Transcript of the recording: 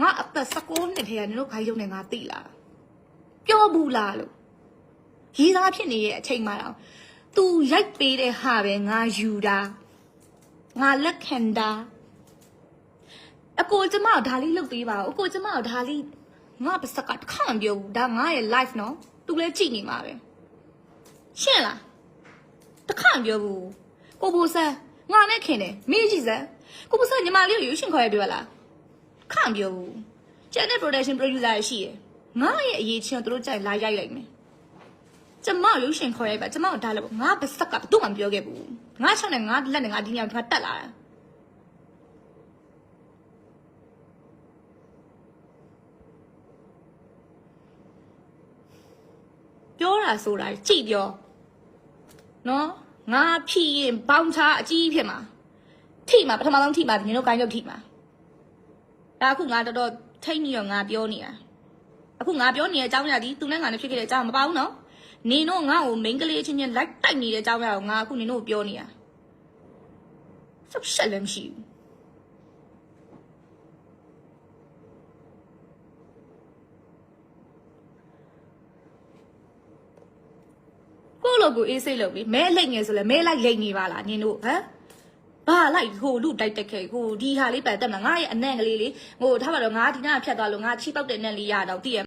ငါအသက်16နှစ်ထဲကနင်တို့ခိုင်းရုံနဲ့ငါတိလာပြောဘူးလားလို့ရီးသားဖြစ်နေရဲ့အချိန်မှတော့ तू ရိုက်ပေးတဲ့ဟာပဲငါယူတာငါလက်ခံတာအကိုကျမကိုဒါလေးလုပ်ပေးပါဦးအကိုကျမကိုဒါလေးငါပါစကတစ်ခါမပြောဘူးဒါငါရဲ့ life နော် तू လည်းကြည့်နေမှာပဲရှင်းလားတစ်ခါမပြောဘူးကိုဘူဆန်းငါနဲ့ခင်တယ်မေးကြည့်စမ်းကိုဘူဆန်းညီမလေးကိုရွေးရှင်ခေါ်ရပြောလား ခန့်ပြောဘူးကျန်တဲ့ production producer ရှိရယ်ငါရဲ့အရေးချင်းကိုသူတို့ကြိုက်လာရိုက်လိုက်မယ်ကျမရုပ်ရှင်ခေါ်ရိုက်ပါကျမတို့ဒါလည်းပေါ့ငါပါစက်ကဘယ်သူမှမပြောခဲ့ဘူးငါချောင်းနဲ့ငါလက်နဲ့ငါဒီညောင်ထွက်တက်လာတာပြောတာဆိုတာကြည့်ပြောနော်ငါဖြီးရင်ဘောင်းချအကြီးဖြစ်မှာထိမှာပထမဆုံးထိမှာဒီနေ့တို့ကိုင်းရုပ်ထိမှာ ဒါအခုငါတော်တော်ထိတ်နေရောငါပြောနေတာအခုငါပြောနေတဲ့အကြောင်းအရာဒီသူနဲ့ငါနဲ့ဖြစ်ခဲ့တဲ့အကြောင်းမပါဘူးနော်နင်တို့ငါ့ကိုမိန်းကလေးချင်းချင်းလိုက်တိုက်နေတဲ့အကြောင်းအရာကိုငါအခုနင်တို့ကိုပြောနေတာစပ်ရှက်လည်းမရှိဘူးကိုယ့်လိုကိုအေးစိတ်လုပ်ပြီးမဲလိုက်ငယ်ဆိုလဲမဲလိုက်လိမ့်နေပါလားနင်တို့ဟမ် ဘာလိုက်ဟိုလူတိုက်တက်ခဲ့ဟိုဒီဟာလေးပတ်တက်မှာငါရဲ့အနံ့ကလေးလေးဟိုထားပါတော့ငါဒီနာဖြတ်သွားလို့ငါချိပောက်တဲ့နံ့လေးရတော့တည်ရ